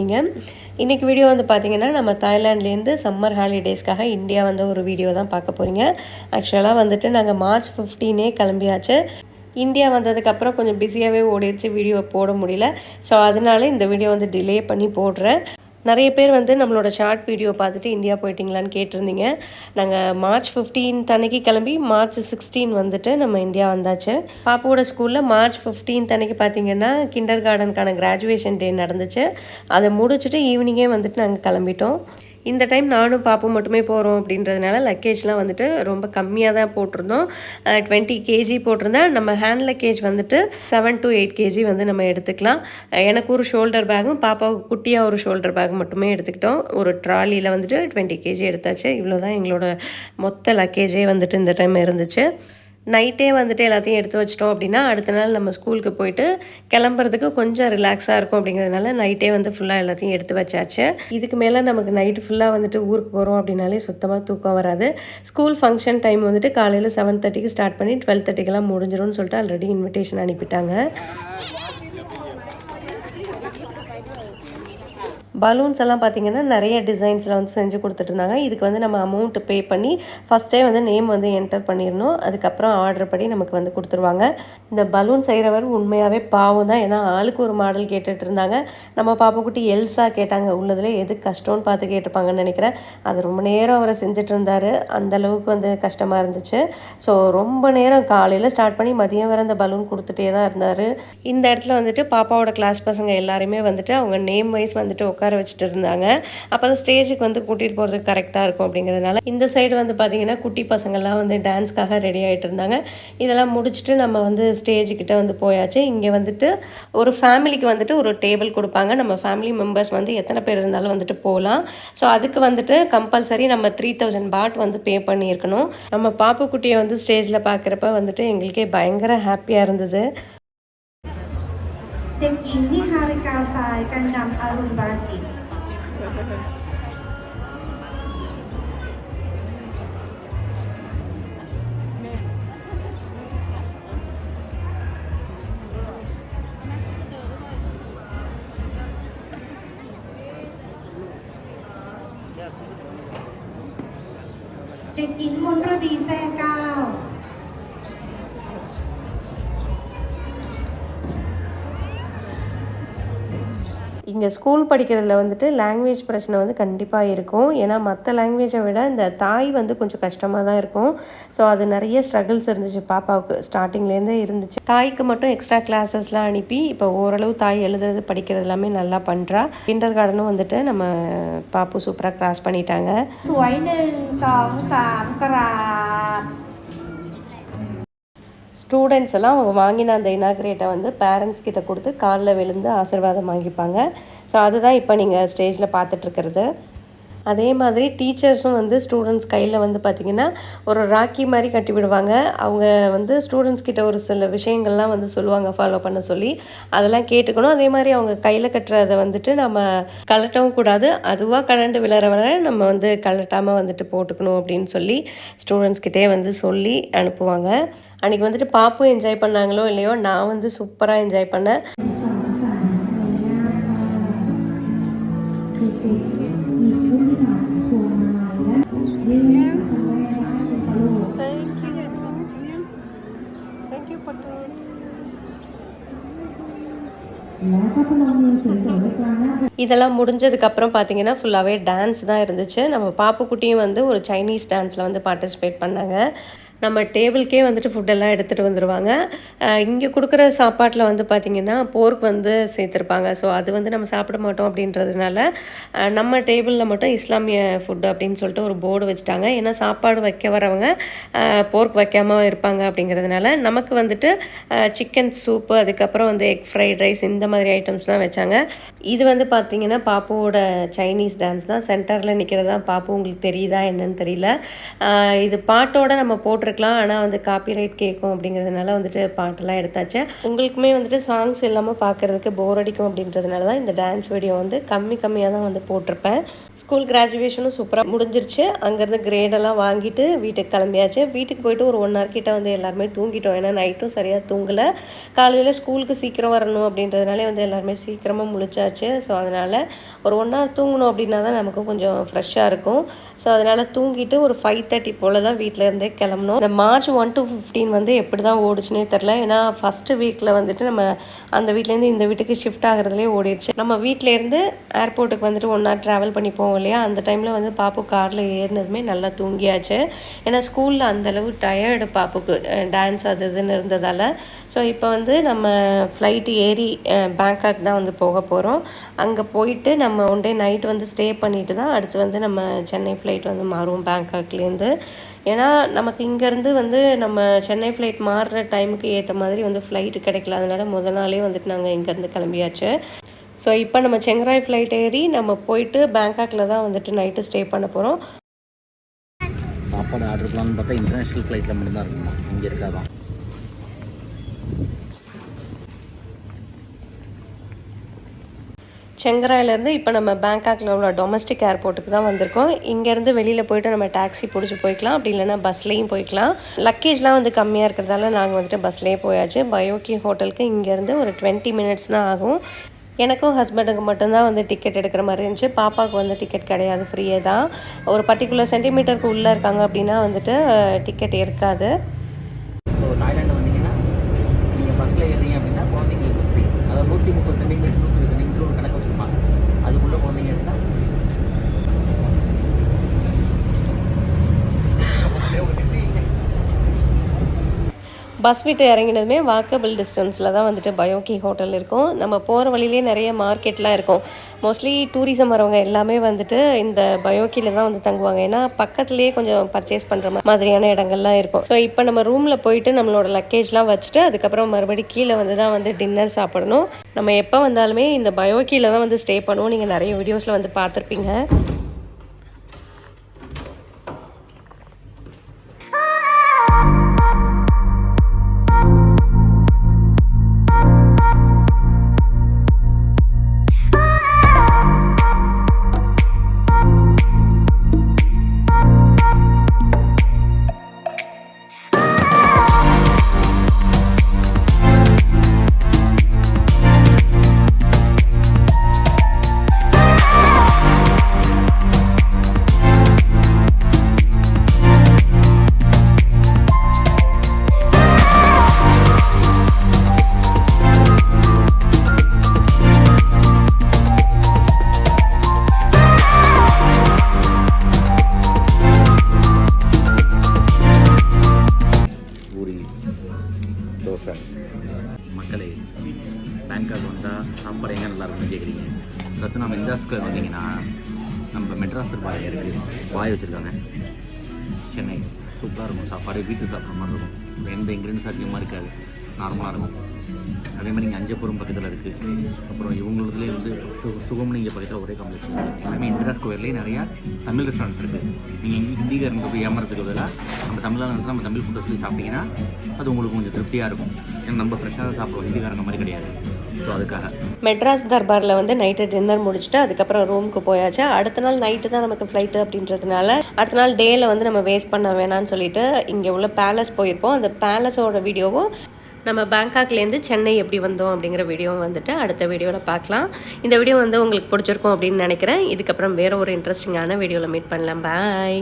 இருக்கீங்க இன்றைக்கி வீடியோ வந்து பார்த்தீங்கன்னா நம்ம தாய்லாண்ட்லேருந்து சம்மர் ஹாலிடேஸ்க்காக இந்தியா வந்த ஒரு வீடியோ தான் பார்க்க போகிறீங்க ஆக்சுவலாக வந்துட்டு நாங்கள் மார்ச் ஃபிஃப்டீனே கிளம்பியாச்சு. இந்தியா வந்ததுக்கப்புறம் கொஞ்சம் பிஸியாகவே ஓடிடுச்சு. வீடியோ போட முடியல. ஸோ அதனால இந்த வீடியோ வந்து டிலே பண்ணி போடுறேன். நிறைய பேர் வந்து நம்மளோட ஷார்ட் வீடியோ பார்த்துட்டு இந்தியா போயிட்டீங்களான்னு கேட்டிருந்தீங்க. நாங்கள் மார்ச் ஃபிஃப்டீன்த் அன்னைக்கு கிளம்பி மார்ச் சிக்ஸ்டீன் வந்துட்டு நம்ம இந்தியா வந்தாச்சு. பாப்பாவோட ஸ்கூலில் மார்ச் ஃபிஃப்டீன்த் அன்னைக்கு பார்த்தீங்கன்னா கிண்டர் கார்டனுக்கான கிராஜுவேஷன் டே நடந்துச்சு. அதை முடிச்சுட்டு ஈவினிங்கே வந்துட்டு நாங்கள் கிளம்பிட்டோம். இந்த டைம் நானும் பாப்பும் மட்டுமே போகிறோம் அப்படின்றதுனால லக்கேஜ்லாம் வந்துட்டு ரொம்ப கம்மியாக தான் போட்டிருந்தோம். டுவெண்ட்டி கேஜி போட்டிருந்தேன் நம்ம ஹேண்ட் லக்கேஜ் வந்துட்டு செவன் டு எயிட் கேஜி வந்து நம்ம எடுத்துக்கலாம். எனக்கு ஒரு ஷோல்டர் பேகும் பாப்பாவுக்கு குட்டியாக ஒரு ஷோல்டர் பேக் மட்டுமே எடுத்துக்கிட்டோம். ஒரு ட்ராலியில் வந்துட்டு டுவெண்ட்டி கேஜி எடுத்தாச்சு. இவ்வளோ தான் எங்களோட மொத்த லக்கேஜே வந்துட்டு இந்த டைம் இருந்துச்சு. நைட்டே வந்துட்டு எல்லாத்தையும் எடுத்து வச்சிட்டோம் அப்படின்னா அடுத்த நாள் நம்ம ஸ்கூலுக்கு போயிட்டு கிளம்புறதுக்கு கொஞ்சம் ரிலாக்ஸாக இருக்கும் அப்படிங்கிறதுனால நைட்டே வந்து ஃபுல்லாக எல்லாத்தையும் எடுத்து வச்சாச்சு. இதுக்கு மேலே நமக்கு நைட்டு ஃபுல்லாக வந்துட்டு ஊருக்கு போகிறோம் அப்படின்னாலே சுத்தமாக தூக்கம் வராது. ஸ்கூல் ஃபங்க்ஷன் டைம் வந்துட்டு காலையில் செவன் தேர்ட்டிக்கு ஸ்டார்ட் பண்ணி டுவெல் தேர்ட்டிக்கெல்லாம் முடிஞ்சிடும்னு சொல்லிட்டு ஆல்ரெடி இன்விடேஷன் அனுப்பிட்டாங்க. பலூன்ஸ் எல்லாம் பார்த்தீங்கன்னா நிறைய டிசைன்ஸில் வந்து செஞ்சு கொடுத்துட்ருந்தாங்க இதுக்கு வந்து நம்ம அமௌண்ட்டு பே பண்ணி ஃபஸ்ட்டே வந்து நேம் வந்து என்டர் பண்ணிடணும். அதுக்கப்புறம் ஆர்டர் படி நமக்கு வந்து கொடுத்துருவாங்க. இந்த பலூன் செய்கிறவர் உண்மையாகவே பாவம் தான். ஏன்னா ஆளுக்கு ஒரு மாடல் கேட்டுட்டு இருந்தாங்க நம்ம பாப்பாக்குட்டி எல்ஸா கேட்டாங்க. உள்ளதில் எது கஷ்டம்னு பார்த்து கேட்டுப்பாங்கன்னு நினைக்கிறேன். அது ரொம்ப நேரம் அவரை செஞ்சுட்டு இருந்தார் அந்தளவுக்கு வந்து கஷ்டமாக இருந்துச்சு. ஸோ ரொம்ப நேரம் காலையில் ஸ்டார்ட் பண்ணி மதியம் வரை அந்த பலூன் கொடுத்துட்டே தான் இருந்தார். இந்த இடத்துல வந்துட்டு பாப்பாவோட கிளாஸ் பசங்க எல்லாருமே வந்துட்டு அவங்க நேம் வைஸ் வந்துட்டு உட்கார வச்சுட்டு இருந்தாங்க. அப்போ தான் ஸ்டேஜுக்கு வந்து கூட்டிகிட்டு போகிறதுக்கு கரெக்டாக இருக்கும் அப்படிங்கிறதுனால இந்த சைடு வந்து பார்த்தீங்கன்னா குட்டி பசங்கள்லாம் வந்து டான்ஸ்க்காக ரெடி ஆகிட்டு இருந்தாங்க. இதெல்லாம் முடிச்சுட்டு நம்ம வந்து ஸ்டேஜுக்கிட்ட வந்து போயாச்சு. இங்கே வந்துட்டு ஒரு ஃபேமிலிக்கு வந்துட்டு ஒரு டேபிள் கொடுப்பாங்க. நம்ம ஃபேமிலி மெம்பர்ஸ் வந்து எத்தனை பேர் இருந்தாலும் வந்துட்டு போகலாம் ஸோ அதுக்கு வந்துட்டு கம்பல்சரி நம்ம த்ரீ தௌசண்ட் பாட் வந்து பே பண்ணியிருக்கணும். நம்ம பாப்பு குட்டியை வந்து ஸ்டேஜில் பார்க்குறப்ப வந்துட்டு எங்களுக்கே பயங்கர ஹாப்பியாக இருந்தது. เด็กหญิงนิฮาริกาทรายกันดำอรุณบาจิเด็กหญิงมนรดีแซ่ก้าว இங்கே ஸ்கூல் படிக்கிறதுல வந்துட்டு லாங்குவேஜ் பிரச்சனை வந்து கண்டிப்பாக இருக்கும். ஏன்னா மற்ற லாங்குவேஜை விட இந்த தாய் வந்து கொஞ்சம் கஷ்டமாக தான் இருக்கும். ஸோ அது நிறைய ஸ்ட்ரகிள்ஸ் இருந்துச்சு பாப்பாவுக்கு. ஸ்டார்டிங்லேருந்தே இருந்துச்சு. தாய்க்கு மட்டும் எக்ஸ்ட்ரா கிளாஸஸ்லாம் அனுப்பி இப்போ ஓரளவு தாய் எழுதுறது படிக்கிறது எல்லாமே நல்லா பண்ணுறா கிண்டர் கார்டனும் வந்துட்டு நம்ம பாப்பு சூப்பராக கிராஸ் பண்ணிட்டாங்க. ஸ்டூடெண்ட்ஸ் எல்லாம் அவங்க வாங்கின அந்த இனாக்ரேட்டை வந்து பேரண்ட்ஸ் கிட்ட கொடுத்து காலில் விழுந்து ஆசீர்வாதம் வாங்கிப்பாங்க. ஸோ அதுதான் இப்போ நீங்கள் ஸ்டேஜில் பார்த்துட்ருக்கிறது அதே மாதிரி டீச்சர்ஸும் வந்து ஸ்டூடெண்ட்ஸ் கையில் வந்து பார்த்திங்கன்னா ஒரு ராக்கி மாதிரி கட்டி விடுவாங்க. அவங்க வந்து ஸ்டூடெண்ட்ஸ் கிட்ட ஒரு சில விஷயங்கள்லாம் வந்து சொல்லுவாங்க ஃபாலோ பண்ண சொல்லி. அதெல்லாம் கேட்டுக்கணும். அதே மாதிரி அவங்க கையில் கட்டுறதை வந்துட்டு நம்ம கலட்டவும் கூடாது. அதுவாக கலண்டு விழற வர நம்ம வந்து கலட்டாமல் வந்துட்டு போட்டுக்கணும் அப்படின்னு சொல்லி ஸ்டூடெண்ட்ஸ் கிட்டே வந்து சொல்லி அனுப்புவாங்க. அன்றைக்கி வந்துட்டு பாப்பும் என்ஜாய் பண்ணாங்களோ இல்லையோ நான் வந்து சூப்பராக என்ஜாய் பண்ணேன். இதெல்லாம் முடிஞ்சதுக்கப்புறம் பார்த்தீங்கன்னா ஃபுல்லாகவே டான்ஸ் தான் இருந்துச்சு. நம்ம பாப்புக்குட்டியும் வந்து ஒரு சைனீஸ் டான்ஸில் வந்து பார்ட்டிசிபேட் பண்ணாங்க. நம்ம டேபிள்க்கே வந்துட்டு ஃபுட்டெல்லாம் எடுத்துகிட்டு வந்துடுவாங்க இங்கே கொடுக்குற சாப்பாட்டில் வந்து பார்த்திங்கன்னா போர்க் வந்து சேர்த்துருப்பாங்க. ஸோ அது வந்து நம்ம சாப்பிட மாட்டோம் அப்படின்றதுனால நம்ம டேபிளில் மட்டும் இஸ்லாமிய ஃபுட் அப்படின்னு சொல்லிட்டு ஒரு போர்டு வச்சுட்டாங்க. ஏன்னா சாப்பாடு வைக்க வரவங்க போர்க் வைக்காமல் இருப்பாங்க அப்படிங்கிறதுனால நமக்கு வந்துட்டு சிக்கன் சூப்பு அதுக்கப்புறம் வந்து எக் ஃப்ரைட் ரைஸ் இந்த மாதிரி ஐட்டம்ஸ்லாம் வச்சாங்க. இது வந்து பார்த்திங்கன்னா பாப்புவோட சைனீஸ் டான்ஸ் தான். சென்டரில் நிற்கிறது தான் பாப்பு உங்களுக்கு தெரியுதா என்னன்னு தெரியல. இது பாட்டோட நம்ம போட்டு போட்டிருக்கலாம். ஆனால் வந்து காப்பிரைட் கேட்கும் அப்படிங்கிறதுனால வந்துட்டு பாட்டெல்லாம் எடுத்தாச்சு. உங்களுக்குமே வந்துட்டு சாங்ஸ் இல்லாமல் பார்க்குறதுக்கு போர் அடிக்கும் அப்படின்றதுனால தான் இந்த டான்ஸ் வீடியோ வந்து கம்மி கம்மியாக தான் வந்து போட்டிருப்பேன். ஸ்கூல் கிராஜுவேஷனும் சூப்பராக முடிஞ்சிருச்சு. அங்கேருந்து கிரேடெல்லாம் வாங்கிட்டு வீட்டுக்கு கிளம்பியாச்சு. வீட்டுக்கு போயிட்டு ஒரு ஒன் ஹவர் கிட்ட வந்து எல்லாருமே தூங்கிட்டோம். ஏன்னா நைட்டும் சரியாக தூங்கலை. காலையில் ஸ்கூலுக்கு சீக்கிரம் வரணும் அப்படின்றதுனாலே வந்து எல்லாருமே சீக்கிரமாக முழிச்சாச்சு. ஸோ அதனால் ஒரு ஒன் ஹவர் தூங்கணும் அப்படின்னா தான் நமக்கும் கொஞ்சம் ஃப்ரெஷ்ஷாக இருக்கும். ஸோ அதனால் தூங்கிட்டு ஒரு ஃபைவ் தேர்ட்டி போல் தான் வீட்டில் இருந்தே கிளம்பணும். இந்த மார்ச் ஒன் டு ஃபிஃப்டீன் வந்து எப்படி தான் ஓடுச்சுனே தெரில ஏன்னா ஃபஸ்ட்டு வீக்கில் வந்துட்டு நம்ம அந்த வீட்லேருந்து இந்த வீட்டுக்கு ஷிஃப்ட் ஆகிறதுலே ஓடிடுச்சு. நம்ம வீட்டிலேருந்து ஏர்போர்ட்டுக்கு வந்துட்டு ஒன்றா ட்ராவல் பண்ணி போவோம் இல்லையா? அந்த டைமில் வந்து பாப்பு காரில் ஏறினதுமே நல்லா தூங்கியாச்சு. ஏன்னா ஸ்கூலில் அந்தளவு டயர்டு பாப்புக்கு டான்ஸ் அது இதுன்னு இருந்ததால். ஸோ இப்போ வந்து நம்ம ஃப்ளைட்டு ஏறி பேங்காக் தான் வந்து போக போகிறோம் அங்கே போயிட்டு நம்ம ஒன் டே நைட் வந்து ஸ்டே பண்ணிட்டு தான் அடுத்து வந்து நம்ம சென்னை ஃப்ளைட் வந்து மாறுவோம் பேங்காக்லேருந்து ஏன்னா நமக்கு இங்கே அங்கேருந்து வந்து நம்ம சென்னை ஃப்ளைட் மாறுற டைமுக்கு ஏற்ற மாதிரி வந்து ஃப்ளைட்டு கிடைக்கல. அதனால் முதல் நாளே வந்துட்டு நாங்கள் இங்கேருந்து கிளம்பியாச்சு. ஸோ இப்போ நம்ம செங்கராய் ஃப்ளைட் ஏறி நம்ம போயிட்டு பேங்காக்கில் தான் வந்துட்டு நைட்டு ஸ்டே பண்ண போகிறோம் சாப்பாடு ஆர்டர் பண்ணலாம்னு பார்த்தா இன்டர்நேஷ்னல் ஃப்ளைட்டில் மட்டும்தான் இருக்குமா? இங்கே இருக்காதான். செங்கராயிலேருந்து இப்போ நம்ம பேங்காக்கில் உள்ள டொமஸ்டிக் ஏர்போர்ட்டுக்கு தான் வந்திருக்கோம். இங்கேருந்து வெளியில் போயிட்டு நம்ம டாக்ஸி பிடிச்சி போய்க்கலாம். அப்படி இல்லைன்னா பஸ்லேயும் போய்க்கலாம். லக்கேஜ்லாம் வந்து கம்மியாக இருக்கிறதால நாங்கள் வந்துட்டு பஸ்லேயே போயாச்சு. பயோக்கி ஹோட்டலுக்கு இங்கேருந்து ஒரு டுவெண்ட்டி மினிட்ஸ் தான் ஆகும். எனக்கும் ஹஸ்பண்டுக்கு மட்டும்தான் வந்து டிக்கெட் எடுக்கிற மாதிரி இருந்துச்சு. பாப்பாவுக்கு வந்து டிக்கெட் கிடையாது ஃப்ரீயே தான். ஒரு பர்டிகுலர் சென்டிமீட்டருக்கு உள்ளே இருக்காங்க அப்படின்னா வந்துட்டு டிக்கெட் இருக்காது. பஸ் விட்டு இறங்கினதுமே வாக்கபிள் டிஸ்டன்ஸில் தான் வந்துட்டு பயோகி ஹோட்டல் இருக்கும். நம்ம போகிற வழியிலே நிறைய மார்க்கெட்லாம் இருக்கும். மோஸ்ட்லி டூரிசம் வரவங்க எல்லாமே வந்துட்டு இந்த பயோக்கியில் தான் வந்து தங்குவாங்க. ஏன்னா பக்கத்துலேயே கொஞ்சம் பர்ச்சேஸ் பண்ணுற மாதிரியான இடங்கள்லாம் இருக்கும். ஸோ இப்போ நம்ம ரூமில் போயிட்டு நம்மளோட லக்கேஜ்லாம் வச்சுட்டு அதுக்கப்புறம் மறுபடி கீழே வந்து தான் வந்து டின்னர் சாப்பிடணும். நம்ம எப்போ வந்தாலுமே இந்த பயோக்கியில் தான் வந்து ஸ்டே பண்ணுவோம். நீங்கள் நிறைய வீடியோஸில் வந்து பார்த்துருப்பீங்க. பேங்காக் வந்தால் சாப்பாடு எங்கே நல்லாயிருக்குன்னு கேட்குறீங்க ரத்து நம்ம இந்திரா வந்தீங்கன்னா நம்ம மெட்ராஸ் பாய் இருக்குது பாய் வச்சுருக்காங்க. சென்னை. சூப்பராக இருக்கும். சாப்பாடு வீட்டு சாப்பிட்ற மாதிரி இருக்கும். எந்த இன்க்ரீடியன்ஸ் அதிகமாக இருக்காது. நார்மலாக இருக்கும். அதே மாதிரி இங்கே அஞ்சப்புறம் பக்கத்தில் இருக்குது அப்புறம் இவங்களுக்குலேயே வந்து ஸோ சுகம்னு இங்கே பக்கத்தில் ஒரே காம்ப்ளெக்ஸ் இருக்குது எல்லாமே இந்திரா ஸ்கொயர்லேயே நிறையா தமிழ் ரெஸ்டாரண்ட்ஸ் இருக்குது நீங்கள் இங்கே ஹிந்திக்காரங்க போய் ஏமாறதுக்கு பதிலாக நம்ம தமிழாக நம்ம தமிழ் ஃபுட்டை சொல்லி சாப்பிட்டீங்கன்னா அது உங்களுக்கு கொஞ்சம் திருப்தியாக இருக்கும். ஏன்னா நம்ம ஃப்ரெஷ்ஷாக தான் சாப்பிடுவோம். ஹிந்திக்காரங்க மாதிரி கிடையாது. ஸோ அதுக்காக. மெட்ராஸ் தர்பாரில் வந்து நைட்டு டின்னர் முடிச்சுட்டு அதுக்கப்புறம் ரூமுக்கு போயாச்சு. அடுத்த நாள் நைட்டு தான் நமக்கு ஃப்ளைட்டு அப்படின்றதுனால அடுத்த நாள் டேயில் வந்து நம்ம வேஸ்ட் பண்ண வேணாம்னு சொல்லிட்டு இங்கே உள்ள பேலஸ் போயிருப்போம். அந்த பேலஸோட வீடியோவும் நம்ம பேங்காக்லேருந்து சென்னை எப்படி வந்தோம் அப்படிங்கிற வீடியோவும் வந்துட்டு அடுத்த வீடியோவில் பார்க்கலாம். இந்த வீடியோ வந்து உங்களுக்கு பிடிச்சிருக்கும் அப்படின்னு நினைக்கிறேன். இதுக்கப்புறம் வேறு ஒரு இன்ட்ரெஸ்டிங்கான வீடியோவில் மீட் பண்ணலாம். பாய்